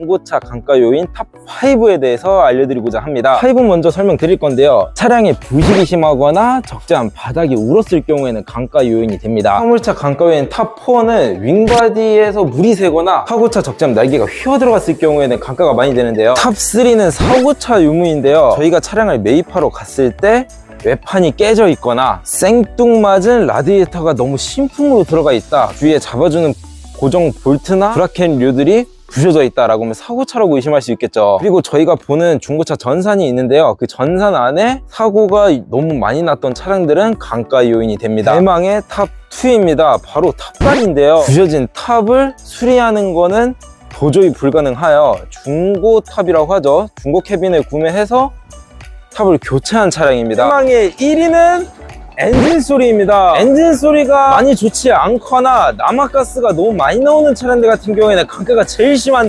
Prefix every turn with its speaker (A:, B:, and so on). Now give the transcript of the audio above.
A: 중고차 강가 요인 탑5에 대해서 알려드리고자 합니다. 5 먼저 설명드릴 건데요. 차량에 부식이 심하거나 적재한 바닥이 울었을 경우에는 강가 요인이 됩니다. 화물차 강가 요인 탑4는 윙바디에서 물이 새거나 사고차 적재한 날개가 휘어 들어갔을 경우에는 강가가 많이 되는데요. 탑3는 사고차 유무인데요. 저희가 차량을 매입하러 갔을 때 외판이 깨져 있거나 생뚱맞은 라디에이터가 너무 신품으로 들어가 있다 뒤에 잡아주는 고정 볼트나 브라켓류들이 부셔져 있다라고 하면 사고차라고 의심할 수 있겠죠. 그리고 저희가 보는 중고차 전산이 있는데요. 그 전산 안에 사고가 너무 많이 났던 차량들은 강가 요인이 됩니다. 대망의 탑2입니다. 바로 탑발인데요. 부셔진 탑을 수리하는 거는 도저히 불가능하여 중고 탑이라고 하죠. 중고 캐빈을 구매해서 탑을 교체한 차량입니다. 희망의 1위는 엔진 소리입니다. 엔진 소리가 많이 좋지 않거나 남아가스가 너무 많이 나오는 차량들 같은 경우에는 강가가 제일 심한데